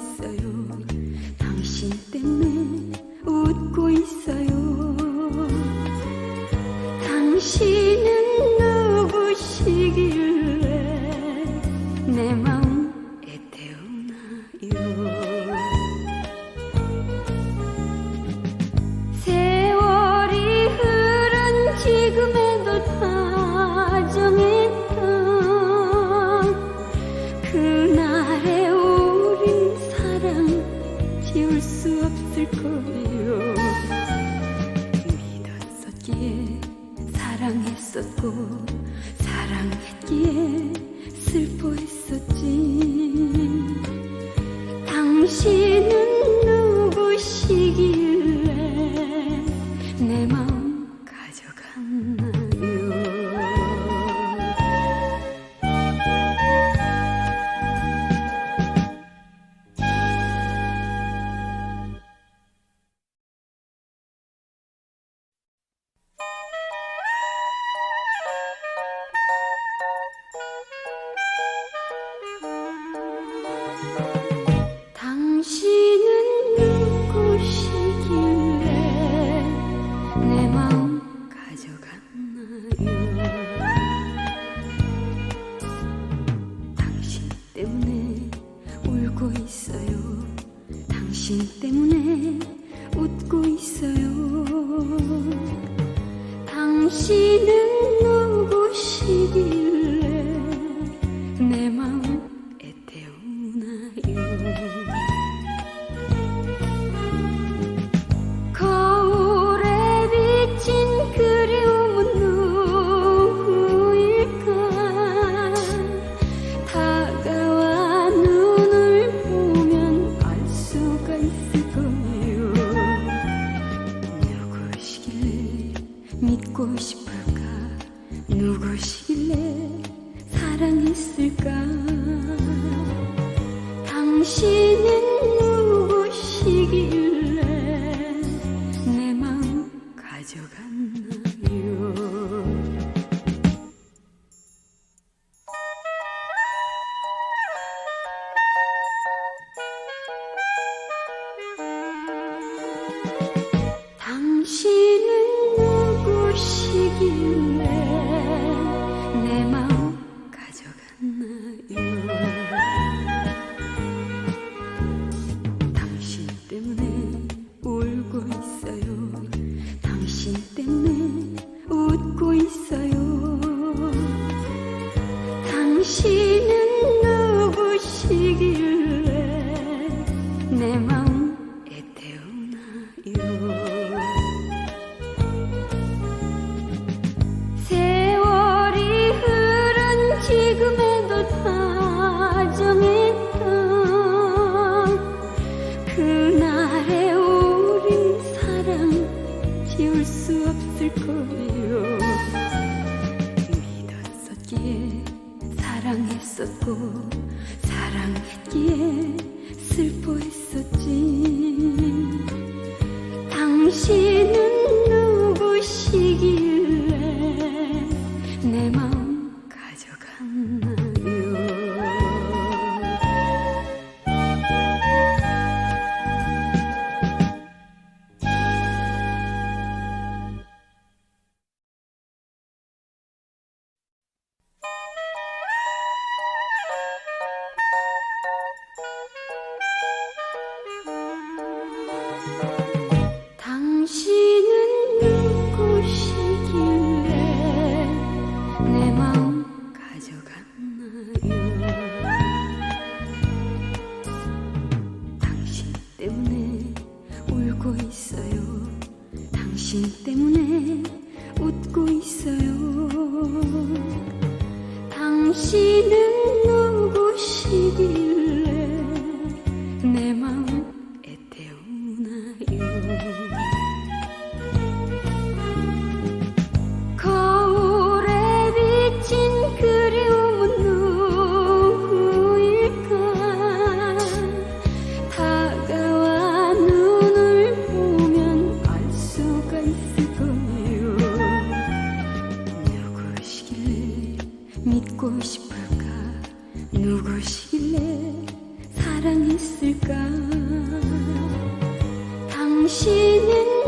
sayur. 사랑했기에 슬퍼했었지. 당신은 누구시길래 내 마음 가져간 당신 때문에 웃고 있어요. 당신은 누구시길 누구시길래 사랑했을까? 당신은 내 마음에 태어나요. 세월이 흐른 지금에도 다정했던 그날의 우린 사랑 지울 수 없을 거예요. 믿었었기에 사랑했었고 사랑했기에 슬퍼했었지. 당신은 누구시길래 내 마음 누구시길래 내 마음 가져갔나요? 당신 때문에 울고 있어요. 당신 때문에 웃고 있어요. 당신은 누구시길래 내 마음 누구시길래 사랑했을까? 당신은